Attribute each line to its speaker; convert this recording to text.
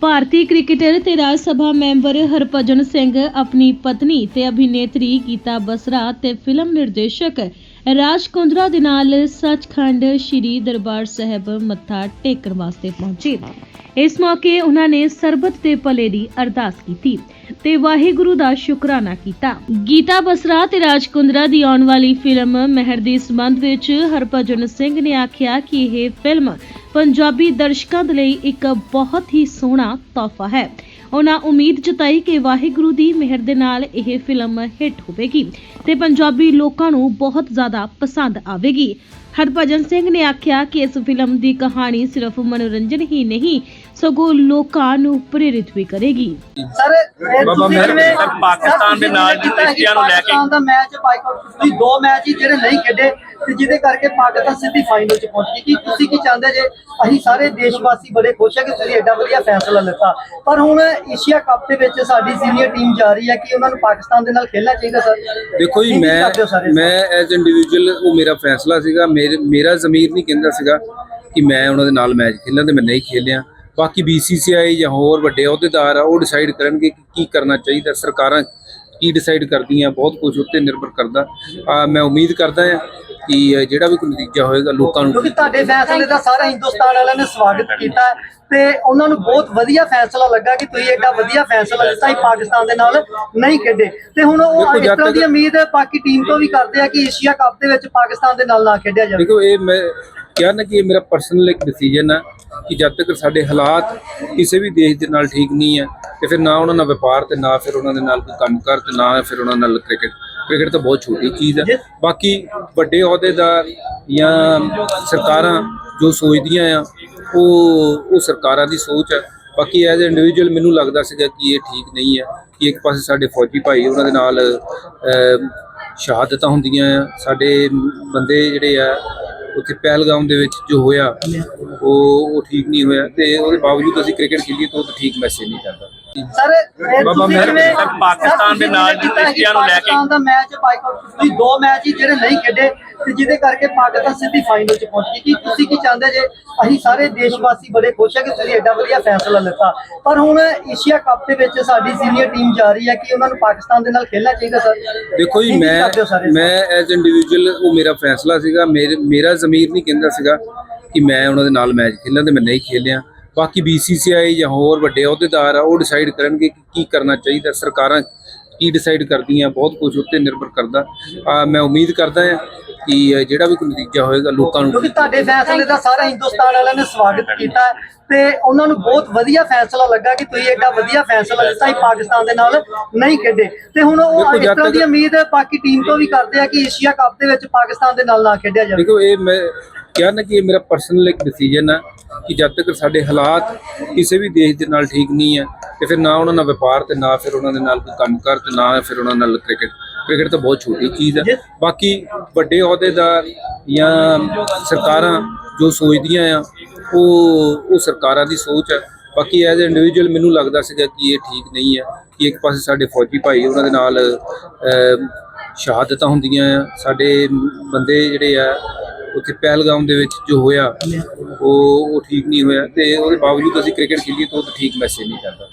Speaker 1: ਭਾਰਤੀ cricketer ਤੇ ਰਾਜ Sabha member Harbhajan Singh, ਆਪਣੀ ਪਤਨੀ ਤੇ ਅਭਿਨੇਤਰੀ ਗੀਤਾ ਬਸਰਾ ਤੇ ਫਿਲਮ ਨਿਰਦੇਸ਼ਕ ਰਾਜ ਕੁੰਦਰਾ ਦੇ ਨਾਲ ਸੱਚਖੰਡ ਸ੍ਰੀ ਦਰਬਾਰ ਸਾਹਿਬ ਮੱਥਾ ਟੇਕਣ ਵਾਸਤੇ ਪਹੁੰਚੇ। ਇਸ ਮੌਕੇ ਉਹਨਾਂ ਨੇ ਸਰਬਤ ਦੇ ਭਲੇ ਦੀ ਅਰਦਾਸ ਕੀਤੀ ਤੇ ਵਾਹਿਗੁਰੂ ਦਾ ਸ਼ੁਕਰਾਨਾ ਕੀਤਾ। ਗੀਤਾ ਬਸਰਾ ਤੇ ਰਾਜ ਕੁੰਦਰਾ ਦੀ ਆਉਣ ਵਾਲੀ ਫਿਲਮ ਮਹਿਰ ਦੇ ਸੰਬੰਧ ਵਿੱਚ ਹਰਭਜਨ ਸਿੰਘ ਨੇ ਆਖਿਆ ਕਿ ਇਹ ਫਿਲਮ ਪੰਜਾਬੀ ਦਰਸ਼ਕਾਂ ਦੇ ਲਈ ਇੱਕ ਬਹੁਤ ਹੀ ਸੋਹਣਾ ਤੋਹਫਾ ਹੈ। ਉਹਨਾਂ ਉਮੀਦ ਜਤਾਈ ਕਿ ਵਾਹਿਗੁਰੂ ਦੀ ਮਿਹਰ ਦੇ ਨਾਲ ਇਹ ਫਿਲਮ ਹਿੱਟ ਹੋਵੇਗੀ ਤੇ ਪੰਜਾਬੀ ਲੋਕਾਂ ਨੂੰ ਬਹੁਤ ਜ਼ਿਆਦਾ ਪਸੰਦ ਆਵੇਗੀ। ਹਰਭਜਨ ਸਿੰਘ ਨੇ ਆਖਿਆ ਕਿ ਇਸ ਫਿਲਮ ਦੀ ਕਹਾਣੀ ਸਿਰਫ ਮਨੋਰੰਜਨ ਹੀ ਨਹੀਂ ਸਗੋਂ ਲੋਕਾਂ ਨੂੰ ਪ੍ਰੇਰਿਤ ਵੀ ਕਰੇਗੀ।
Speaker 2: ਸਰ ਇਹ
Speaker 3: ਬਾਬਾ
Speaker 2: ਤੁਸੀਂ
Speaker 3: ਸਰ, ਪਾਕਿਸਤਾਨ ਦੇ ਨਾਲ
Speaker 2: ਤੁਸੀਂ
Speaker 3: ਏਸ਼ੀਆ ਨੂੰ ਲੈ ਕੇ-
Speaker 2: ਪਾਕਿਸਤਾਨ ਦਾ ਮੈਚ ਬਾਈਕਾਟ ਤੁਸੀਂ ਦੋ ਮੈਚ ਹੀ ਜਿਹੜੇ ਨਹੀਂ ਖੇਡੇ ਤੇ ਜਿਹਦੇ ਕਰਕੇ ਪਾਕਿਸਤਾਨ ਸਿੱਧੀ ਫਾਈਨਲ ਚ ਪਹੁੰਚ ਗਈ। ਕੀ ਤੁਸੀਂ ਕੀ ਚਾਹੁੰਦੇ ਜੇ ਅਸੀਂ ਸਾਰੇ ਦੇਸ਼ ਵਾਸੀ ਬੜੇ ਖੁਸ਼ ਹੈ ਕਿ ਤੁਸੀਂ ਐਡਾ ਵਧੀਆ ਫੈਸਲਾ ਲਿੱਤਾ? ਪਰ ਹੁਣ ਏਸ਼ੀਆ ਕੱਪ ਦੇ ਵਿੱਚ ਸਾਡੀ ਸੀਨੀਅਰ ਟੀਮ ਜਾ ਰਹੀ ਹੈ ਕਿ ਉਹਨਾਂ ਨੂੰ ਪਾਕਿਸਤਾਨ ਦੇ ਨਾਲ ਖੇਡਣਾ ਚਾਹੀਦਾ ਸਰ?
Speaker 4: ਦੇਖੋ ਜੀ
Speaker 2: ਕੀ
Speaker 4: ਮੈਂ
Speaker 2: ਕਰਦੇ ਹੋ ਸਾਰੇ?
Speaker 4: ਮੈਂ ਐਜ਼ ਇੰਡੀਵਿਜੂਅਲ ਉਹ ਮੇਰਾ ਫੈਸਲਾ ਸੀਗਾ। ਮੇਰੇ ਮੇਰਾ ਜ਼ਮੀਰ ਨਹੀਂ ਕਹਿੰਦਾ ਸੀਗਾ ਕਿ ਮੈਂ ਉਹਨਾਂ ਦੇ ਨਾਲ ਮੈਚ ਖੇਲਾਂ ਤੇ ਮੈਂ ਨਹੀਂ ਖੇਲਿਆ। ਬਾਕੀ BCCI ਜਾਂ ਹੋਰ ਵੱਡੇ ਅਹੁਦੇਦਾਰ ਆ, ਉਹ ਡਿਸਾਈਡ ਕਰਨਗੇ ਕਿ ਕੀ ਕਰਨਾ ਚਾਹੀਦਾ। ਸਰਕਾਰਾਂ ਕੀ ਡਿਸਾਈਡ ਕਰਦੀਆਂ, ਬਹੁਤ ਕੁਝ ਉੱਤੇ ਨਿਰਭਰ ਕਰਦਾ। ਮੈਂ ਉਮੀਦ ਕਰਦਾ ਹਾਂ ਕਿ ਜਿਹੜਾ ਵੀ ਕੋਈ ਨਤੀਜਾ ਹੋਏਗਾ ਲੋਕਾਂ ਨੂੰ?
Speaker 2: ਕਿਉਂਕਿ ਤੁਹਾਡੇ ਫੈਸਲੇ ਦਾ ਸਾਰਾ ਹਿੰਦੁਸਤਾਨ ਵਾਲਿਆਂ ਨੇ ਸਵਾਗਤ ਕੀਤਾ ਤੇ ਉਹਨਾਂ ਨੂੰ ਬਹੁਤ ਵਧੀਆ ਫੈਸਲਾ ਲੱਗਾ ਕਿ ਤੁਸੀਂ ਐਡਾ ਵਧੀਆ ਫੈਸਲਾ ਲਿੱਤਾ ਹੀ ਪਾਕਿਸਤਾਨ ਦੇ ਨਾਲ ਨਹੀਂ ਖੇਡੇ। ਤੇ ਹੁਣ ਉਹ ਇਸ ਤਰ੍ਹਾਂ ਦੀ ਉਮੀਦ ਬਾਕੀ ਟੀਮ ਤੋਂ ਵੀ ਕਰਦੇ ਆ ਕਿ ਏਸ਼ੀਆ ਕੱਪ ਦੇ ਵਿੱਚ ਪਾਕਿਸਤਾਨ ਦੇ ਨਾਲ ਨਾ ਖੇਡਿਆ ਜਾਵੇ।
Speaker 4: ਦੇਖੋ ਇਹ ਮੈਂ ਕਿਹਾ ਨਾ ਕਿ ਇਹ ਮੇਰਾ ਪਰਸਨਲ ਇੱਕ ਡਿਸੀਜਨ ਹੈ ਕਿ ਜਦ ਤੱਕ ਸਾਡੇ ਹਾਲਾਤ ਕਿਸੇ ਵੀ ਦੇਸ਼ ਦੇ ਨਾਲ ਠੀਕ ਨਹੀਂ ਹੈ ਤੇ ਫਿਰ ਨਾ ਉਹਨਾਂ ਨਾਲ ਵਪਾਰ ਤੇ ਨਾ ਫਿਰ ਉਹਨਾਂ ਦੇ ਨਾਲ ਕੋਈ ਕੰਮਕਾਰ ਤੇ ਨਾ ਫਿਰ ਉਹਨਾਂ ਨਾਲ ਕ੍ਰਿਕਟ। ਕ੍ਰਿਕਟ ਤਾਂ ਬਹੁਤ ਛੋਟੀ ਚੀਜ਼ ਹੈ ਬਾਕੀ ਵੱਡੇ ਅਹੁਦੇਦਾਰ ਜਾਂ ਸਰਕਾਰਾਂ ਜੋ ਸੋਚਦੀਆਂ ਆ, ਉਹ ਉਹ ਸਰਕਾਰਾਂ ਦੀ ਸੋਚ ਹੈ। ਬਾਕੀ ਐਜ਼ ਇੰਡੀਵਿਜੂਅਲ ਮੈਨੂੰ ਲੱਗਦਾ ਸੀਗਾ ਕਿ ਇਹ ਠੀਕ ਨਹੀਂ ਹੈ ਕਿ ਇੱਕ ਪਾਸੇ ਸਾਡੇ ਫੌਜੀ ਭਾਈ ਉਹਨਾਂ ਦੇ ਨਾਲ ਸ਼ਹਾਦਤਾਂ ਹੁੰਦੀਆਂ ਆ। ਸਾਡੇ ਬੰਦੇ ਜਿਹੜੇ ਆ, ਉੱਥੇ ਪਹਿਲਗਾਮ ਦੇ ਵਿੱਚ ਜੋ ਹੋਇਆ, ਉਹ ਉਹ ਠੀਕ ਨਹੀਂ ਹੋਇਆ ਤੇ ਉਹਦੇ ਬਾਵਜੂਦ ਅਸੀਂ ਕ੍ਰਿਕਟ ਖੇਲੀਏ ਤਾਂ ਉਹ ਠੀਕ ਮੈਸੇਜ ਨਹੀਂ ਜਾਂਦਾ
Speaker 2: ਸਰ
Speaker 3: ਬਾਬਾ
Speaker 2: ਤੁਸੀਂ
Speaker 3: ਮੈਂ-
Speaker 2: ਜਿਵੇਂ-
Speaker 3: ਸਰ, ਪਾਕਿਸਤਾਨ
Speaker 2: ਸਰ,
Speaker 3: ਦੇ ਨਾਲ
Speaker 2: ਕੀਤਾ
Speaker 3: ਏਸ਼ੀਆ ਨੂੰ ਲੈ ਕੇ-
Speaker 2: ਪਾਕਿਸਤਾਨ ਦਾ ਮੈਚ ਬਾਈਕਾਟ ਤੁਸੀਂ ਦੋ ਮੈਚ ਹੀ ਜਿਹੜੇ ਨਹੀਂ ਖੇਡੇ ਤੇ ਜਿਹਦੇ ਕਰਕੇ ਪਾਕਿਸਤਾਨ ਸਿੱਧੀ ਫਾਈਨਲ ਚ ਪਹੁੰਚ ਗਈ। ਕੀ ਤੁਸੀਂ ਕੀ ਚਾਹੁੰਦੇ ਜੇ ਅਸੀਂ ਸਾਰੇ ਦੇਸ਼ ਵਾਸੀ ਬੜੇ ਖੁਸ਼ ਹੈ ਕਿ ਤੁਸੀਂ ਐਡਾ ਵਧੀਆ ਫੈਸਲਾ ਲਿੱਤਾ। ਪਰ ਹੁਣ ਏਸ਼ੀਆ ਕੱਪ ਦੇ ਵਿੱਚ ਸਾਡੀ ਸੀਨੀਅਰ ਟੀਮ ਜਾ ਰਹੀ ਹੈ ਕਿ ਉਹਨਾਂ ਨੂੰ ਪਾਕਿਸਤਾਨ ਦੇ ਨਾਲ ਖੇਡਣਾ ਚਾਹੀਦਾ ਸਰ?
Speaker 4: ਦੇਖੋ ਜੀ
Speaker 2: ਕੀ
Speaker 4: ਮੈਂ
Speaker 2: ਕਰਦੇ ਹੋ ਸਾਰੇ
Speaker 4: ਮੈਂ ਐਜ਼ ਇੰਡੀਵਿਜੂਅਲ ਉਹ ਮੇਰਾ ਫੈਸਲਾ ਸੀਗਾ। ਮੇਰੇ ਮੇਰਾ ਜ਼ਮੀਰ ਨਹੀਂ ਕਹਿੰਦਾ ਸੀਗਾ ਕਿ ਮੈਂ ਉਹਨਾਂ ਦੇ ਨਾਲ ਮੈਚ ਖੇਲਾਂ ਤੇ ਮੈਂ ਨਹੀਂ ਖੇਲਿਆ ਬਾਕੀ BCCI ਜਾਂ ਹੋਰ ਵੱਡੇ ਅਹੁਦੇਦਾਰ ਆ ਉਹ ਡਿਸਾਈਡ ਕਰਨਗੇ ਕਿ ਕੀ ਕਰਨਾ ਚਾਹੀਦਾ। ਸਰਕਾਰਾਂ ਕੀ ਡਿਸਾਈਡ ਕਰਦੀਆਂ ਬਹੁਤ ਕੁਝ ਉੱਤੇ ਨਿਰਭਰ ਕਰਦਾ। ਆ ਮੈਂ ਉਮੀਦ ਕਰਦਾ ਹਾਂ ਕਿ ਜਿਹੜਾ ਵੀ ਕੋਈ ਨਤੀਜਾ ਹੋਏਗਾ ਲੋਕਾਂ ਨੂੰ
Speaker 2: ਕਿਉਂਕਿ ਤੁਹਾਡੇ ਫੈਸਲੇ ਦਾ ਸਾਰਾ ਹਿੰਦੁਸਤਾਨ ਵਾਲਿਆਂ ਨੇ ਸਵਾਗਤ ਕੀਤਾ ਤੇ ਉਹਨਾਂ ਨੂੰ ਬਹੁਤ ਵਧੀਆ ਫੈਸਲਾ ਲੱਗਾ ਕਿ ਤੁਸੀਂ ਐਡਾ ਵਧੀਆ ਫੈਸਲਾ ਲਿੱਤਾ ਹੀ ਪਾਕਿਸਤਾਨ ਦੇ ਨਾਲ ਨਹੀਂ ਖੇਡੇ। ਤੇ ਹੁਣ ਉਹ ਇਸ ਤਰ੍ਹਾਂ ਦੀ ਉਮੀਦ ਬਾਕੀ ਟੀਮ ਤੋਂ ਵੀ ਕਰਦੇ ਆ ਕਿ ਏਸ਼ੀਆ ਕੱਪ ਦੇ ਵਿੱਚ ਪਾਕਿਸਤਾਨ ਦੇ ਨਾਲ ਨਾ ਖੇਡਿਆ ਜਾਵੇ।
Speaker 4: ਦੇਖੋ ਇਹ ਮੈਂ ਕਿਹਾ ਨਾ ਕਿ ਇਹ ਮੇਰਾ ਪਰਸਨਲ ਇੱਕ ਡਿਸੀਜਨ ਹੈ ਕਿ ਜਦ ਤੱਕ ਸਾਡੇ ਹਾਲਾਤ ਕਿਸੇ ਵੀ ਦੇਸ਼ ਦੇ ਨਾਲ ਠੀਕ ਨਹੀਂ ਹੈ ਤੇ ਫਿਰ ਨਾ ਉਹਨਾਂ ਨਾਲ ਵਪਾਰ ਤੇ ਨਾ ਫਿਰ ਉਹਨਾਂ ਦੇ ਨਾਲ ਕੋਈ ਕੰਮ ਕੰਮਕਾਰ ਤੇ ਨਾ ਫਿਰ ਉਹਨਾਂ ਨਾਲ ਕ੍ਰਿਕਟ। ਕ੍ਰਿਕਟ ਤਾਂ ਬਹੁਤ ਛੋਟੀ ਚੀਜ਼ ਹੈ ਬਾਕੀ ਵੱਡੇ ਅਹੁਦੇਦਾਰ ਜਾਂ ਸਰਕਾਰਾਂ ਜੋ ਸੋਚਦੀਆਂ ਆ, ਉਹ ਉਹ ਸਰਕਾਰਾਂ ਦੀ ਸੋਚ ਹੈ ਬਾਕੀ ਐਜ਼ ਇੰਡੀਵਿਜੂਅਲ ਮੈਨੂੰ ਲੱਗਦਾ ਸੀਗਾ ਕਿ ਇਹ ਠੀਕ ਨਹੀਂ ਹੈ ਕਿ ਇੱਕ ਪਾਸੇ ਸਾਡੇ ਫੌਜੀ ਭਾਈ ਉਹਨਾਂ ਦੇ ਨਾਲ ਸ਼ਹਾਦਤਾਂ ਹੁੰਦੀਆਂ ਆ। ਸਾਡੇ ਬੰਦੇ ਜਿਹੜੇ ਆ ਉੱਥੇ ਪਹਿਲਗਾਮ ਦੇ ਵਿੱਚ ਜੋ ਹੋਇਆ, ਉਹ ਉਹ ਠੀਕ ਨਹੀਂ ਹੋਇਆ ਤੇ ਉਹਦੇ ਬਾਵਜੂਦ ਅਸੀਂ ਕ੍ਰਿਕਟ ਖੇਲੀਏ ਤਾਂ ਉਹ ਤਾਂ ਠੀਕ ਮੈਸੇਜ ਨਹੀਂ ਜਾਂਦਾ